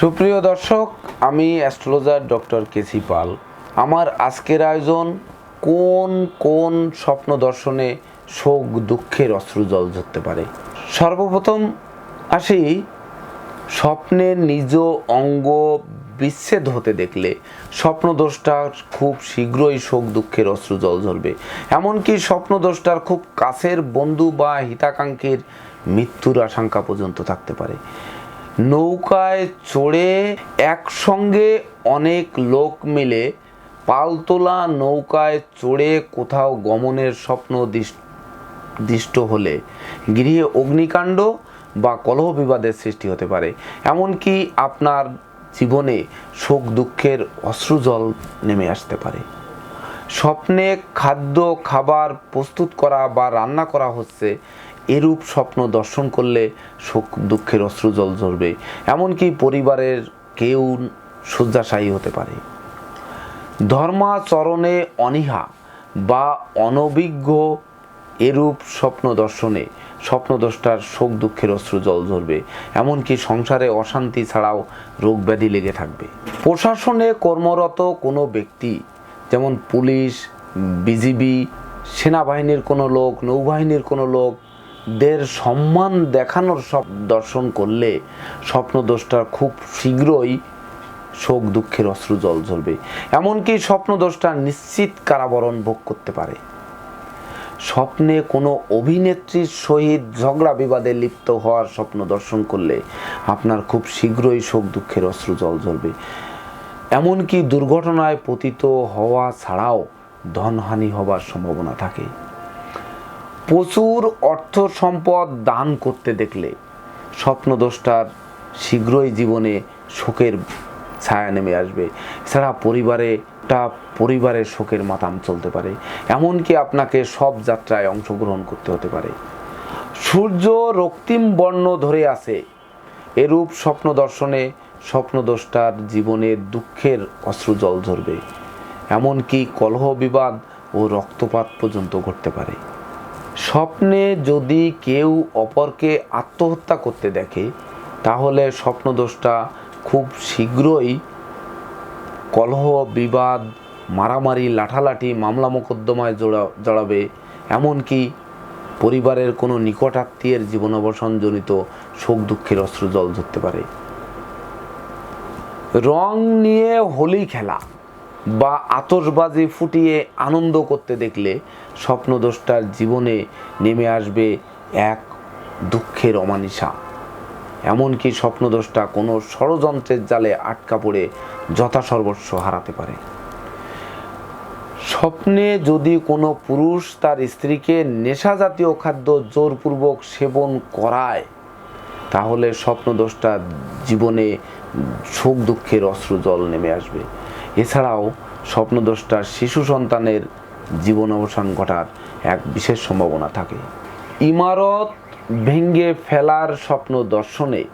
সুপ্রিয় দর্শক, আমি অ্যাস্ট্রোলজার ডক্টর কেসি পাল। আমার আজকের আয়োজন, কোন কোন স্বপ্ন দর্শনে শোক, দুঃখের অশ্রু জল ঝরতে পারে? সর্বপ্রথম আসি, স্বপ্নের নিজ অঙ্গ বিচ্ছেদ হতে দেখলে স্বপ্নদোষটার খুব শীঘ্রই শোক দুঃখের অশ্রু জল ঝরবে। এমনকি স্বপ্নদোষটার খুব কাছের বন্ধু বা হিতাকাঙ্ক্ষীর মৃত্যুর আশঙ্কা পর্যন্ত থাকতে পারে। নৌকায় চড়ে একসঙ্গে অনেক লোক মিলে পালতোলা নৌকায় চড়ে কোথাও গমনের স্বপ্ন দিষ্ট হলে গৃহে অগ্নিকাণ্ড বা কলহ বিবাদের সৃষ্টি হতে পারে। এমনকি আপনার জীবনে শোক, দুঃখের অশ্রুজল নেমে আসতে পারে। স্বপ্নে খাদ্য, খাবার প্রস্তুত করা বা রান্না করা হচ্ছে, এরূপ স্বপ্ন দর্শন করলে শোক, দুঃখের অশ্রুজল ঝরবে। এমনকি পরিবারের কেউ শয্যাশায়ী হতে পারে। ধর্মাচরণে অনীহা বা অনভিজ্ঞ এরূপ স্বপ্ন দর্শনে স্বপ্নদ্রষ্টার শোক দুঃখের অশ্রু জল ঝরবে, এমনকি সংসারে অশান্তি ছাড়াও রোগ ব্যাধি লেগে থাকবে। প্রশাসনে কর্মরত কোনো ব্যক্তি, যেমন পুলিশ, বিজিবি, সেনাবাহিনীর কোনো লোক, নৌবাহিনীর কোনো লোক, দের সম্মান দেখানোর সব দর্শন করলে স্বপ্নদোষটার খুব শীঘ্রই শোক দুঃখের অশ্রু জল ঝরবে। এমনকি স্বপ্নদোষটা নিশ্চিত কারাবরণ ভোগ করতে পারে। স্বপ্নে কোনো অভিনেত্রীর সহিত ঝগড়া বিবাদে লিপ্ত হওয়ার স্বপ্ন দর্শন করলে আপনার খুব শীঘ্রই শোক দুঃখের অশ্রু জল ঝরবে। এমনকি দুর্ঘটনায় পতিত হওয়া ছাড়াও ধনহানি হবার সম্ভাবনা থাকে। প্রচুর অর্থ সম্পদ দান করতে দেখলে স্বপ্নদোষটার শীঘ্রই জীবনে শোকের ছায়া নেমে আসবে। এছাড়া পরিবারে টা পরিবারের শোকের মাতাম চলতে পারে, এমনকি আপনাকে সব যাত্রায় অংশগ্রহণ করতে হতে পারে। সূর্য রক্তিম বর্ণ ধরে আছে, এরূপ স্বপ্ন দর্শনে স্বপ্নদোষটার জীবনে দুঃখের অশ্রু জল ঝরবে, এমনকি কলহ বিবাদ ও রক্তপাত পর্যন্ত ঘটতে পারে। স্বপ্নে যদি কেউ অপরকে আত্মহত্যা করতে দেখে, তাহলে স্বপ্নদোষটা খুব শীঘ্রই কলহ, বিবাদ, মারামারি, লাঠালাঠি, মামলা মোকদ্দমায় জোড়া, জড়াবে। এমনকি পরিবারের কোনো নিকটাত্মীয়ের জীবনাবসানজনিত শোক দুঃখের অস্ত্র জল ধরতে পারে। রং নিয়ে হোলি খেলা বা আতশবাজি ফুটিয়ে আনন্দ করতে দেখলে স্বপ্নদোষটার জীবনে নেমে আসবে এক দুঃখের অমানিসা। এমনকি স্বপ্নদোষটা কোনো ষড়যন্ত্রের জালে আটকা পড়ে যথাসর্বস্ব হারাতে পারে। স্বপ্নে যদি কোনো পুরুষ তার স্ত্রীকে নেশা জাতীয় খাদ্য জোরপূর্বক সেবন করায়, তাহলে স্বপ্নদোষটা জীবনে সুখ দুঃখের অশ্রু জল নেমে আসবে। এছাড়াও স্বপ্নদোষটার শিশু সন্তানের জীবন অবসান ঘটার এক বিশেষ সম্ভাবনা থাকে। ইমারত ভেঙ্গে ফেলার স্বপ্ন দর্শনে।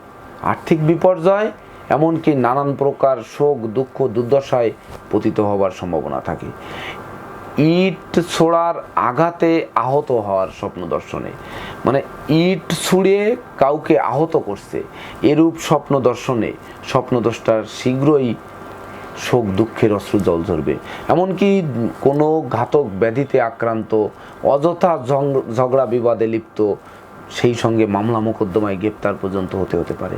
আর্থিক বিপর্যয়, এমনকি নানান প্রকার শোক, দুঃখ, দুর্দশায় পতিত হবার সম্ভাবনা থাকে। ইট ছোড়ার আঘাতে আহত হওয়ার স্বপ্ন দর্শনে। মানে ইট ছুঁড়ে কাউকে আহত করছে, এরূপ স্বপ্ন দর্শনে। স্বপ্নদোষটার শীঘ্রই শোক, দুঃখের অশ্রু জল ঝরবে। এমনকি কোনো ঘাতক ব্যাধিতে আক্রান্ত, অযথা ঝগড়া বিবাদে লিপ্ত সেই সঙ্গে মামলা মোকদ্দমায় গ্রেপ্তার পর্যন্ত হতে হতে পারে।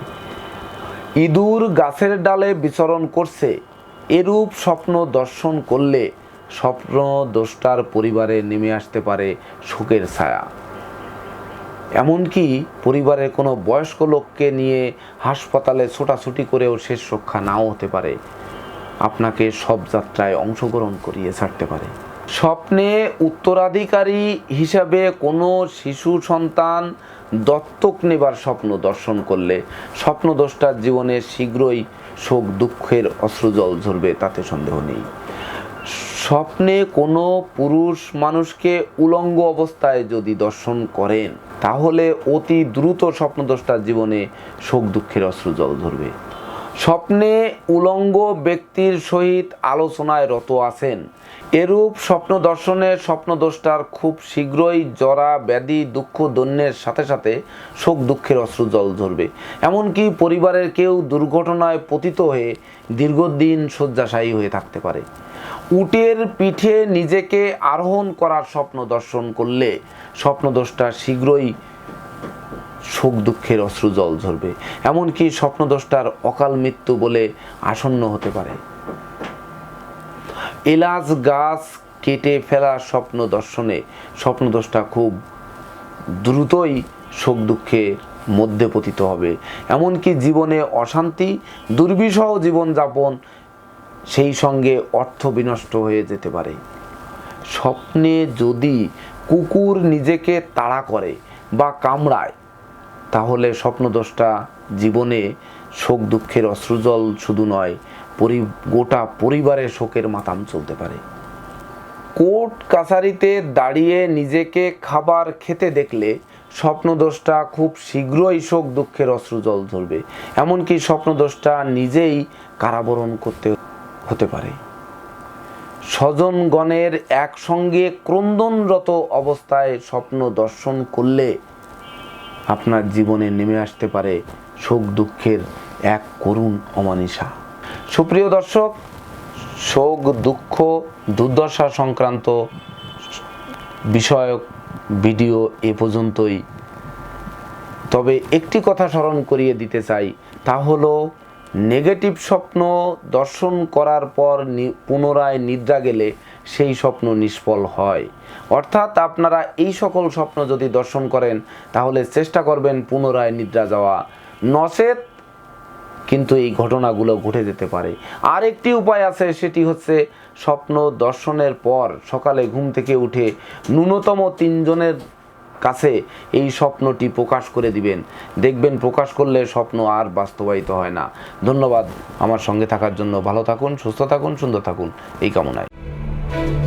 ইঁদুর গাছের ডালে বিচরণ করছে। এরূপ স্বপ্ন দর্শন করলে স্বপ্ন দোষটার পরিবারে নেমে আসতে পারে শোকের ছায়া। এমনকি পরিবারের কোনো বয়স্ক লোককে নিয়ে হাসপাতালে ছোটাছুটি করেও শেষ রক্ষা নাও হতে পারে। আপনাকে সব যাত্রায় অংশগ্রহণ করিয়ে ছাড়তে পারে। স্বপ্নে উত্তরাধিকারী হিসাবে কোনো শিশু সন্তান দত্তক নেবার স্বপ্ন দর্শন করলে স্বপ্নদোষটার জীবনে শীঘ্রই শোক, দুঃখের অশ্রুজল ঝরবে, তাতে সন্দেহ নেই। স্বপ্নে কোনো পুরুষ মানুষকে উলঙ্গ অবস্থায় যদি দর্শন করেন, তাহলে অতি দ্রুত স্বপ্নদোষটার জীবনে শোক, দুঃখের অশ্রু জল ধরবে স্বপ্নে উলঙ্গ ব্যক্তির সহিত আলোচনায় রত আছেন। এরূপ স্বপ্ন দর্শনে স্বপ্নদ্রষ্টার খুব শীঘ্রই জরা, ব্যাধি, দুঃখ, দৈন্যের সাথে সাথে শোক দুঃখের অশ্রু জল ঝরবে। এমনকি পরিবারের কেউ দুর্ঘটনায় পতিত হয়ে দীর্ঘদিন শয্যাশায়ী হয়ে থাকতে পারে। উটের পিঠে নিজেকে আরোহণ করার স্বপ্ন দর্শন করলে স্বপ্নদ্রষ্টা শীঘ্রই শোক দুঃখের অশ্রু জল ঝরবে। এমনকি স্বপ্নদ্রষ্টার অকাল মৃত্যু বলে আসন্ন হতে পারে। এলাচ গাছ কেটে ফেলার স্বপ্ন দর্শনে স্বপ্নদ্রষ্টা খুব দ্রুতই শোক দুঃখের মধ্যে পতিত হবে। এমনকি জীবনে অশান্তি, দুর্বিষহ জীবনযাপন সেই সঙ্গে অর্থ বিনষ্ট হয়ে যেতে পারে। স্বপ্নে যদি কুকুর নিজেকে তাড়া করে বা কামড়ায় তাহলে স্বপ্নদোষটা জীবনে শোক, দুঃখের অশ্রুজল শুধু নয়, পরি, গোটা পরিবারের শোকের মাতাম চলতে পারে। কোর্ট কাছারিতে দাঁড়িয়ে নিজেকে খাবার খেতে দেখলে স্বপ্নদোষটা খুব শীঘ্রই শোক, দুঃখের অশ্রুজল ধরবে। এমনকি স্বপ্নদোষটা নিজেই কারাবরণ করতে হতে পারে। স্বজনগণের একসঙ্গে ক্রন্দনরত অবস্থায় স্বপ্ন দর্শন করলে আপনার জীবনে নেমে আসতে পারে শোক দুঃখের এক করুণ অমানিসা। সুপ্রিয় দর্শক শোক দুঃখ, দুর্দশা সংক্রান্ত বিষয়ক ভিডিও এ পর্যন্তই। তবে একটি কথা স্মরণ করিয়ে দিতে চাই, তা হলো নেগেটিভ স্বপ্ন দর্শন করার পর পুনরায় নিদ্রা গেলে সেই স্বপ্ন নিষ্ফল হয়। অর্থাৎ আপনারা এই সকল স্বপ্ন যদি দর্শন করেন, তাহলে চেষ্টা করবেন পুনরায় নিদ্রা যাওয়া। নচেত কিন্তু এই ঘটনাগুলো ঘটে যেতে পারে। আর একটি উপায় আছে, সেটি হচ্ছে স্বপ্ন দর্শনের পর সকালে ঘুম থেকে উঠে ন্যূনতম তিনজনের কাছে এই স্বপ্নটি প্রকাশ করে দিবেন। দেখবেন প্রকাশ করলে স্বপ্ন আর বাস্তবায়িত হয় না। ধন্যবাদ আমার সঙ্গে থাকার জন্য। ভালো থাকুন, সুস্থ থাকুন, সুন্দর থাকুন। এই কামনায়। Thank you.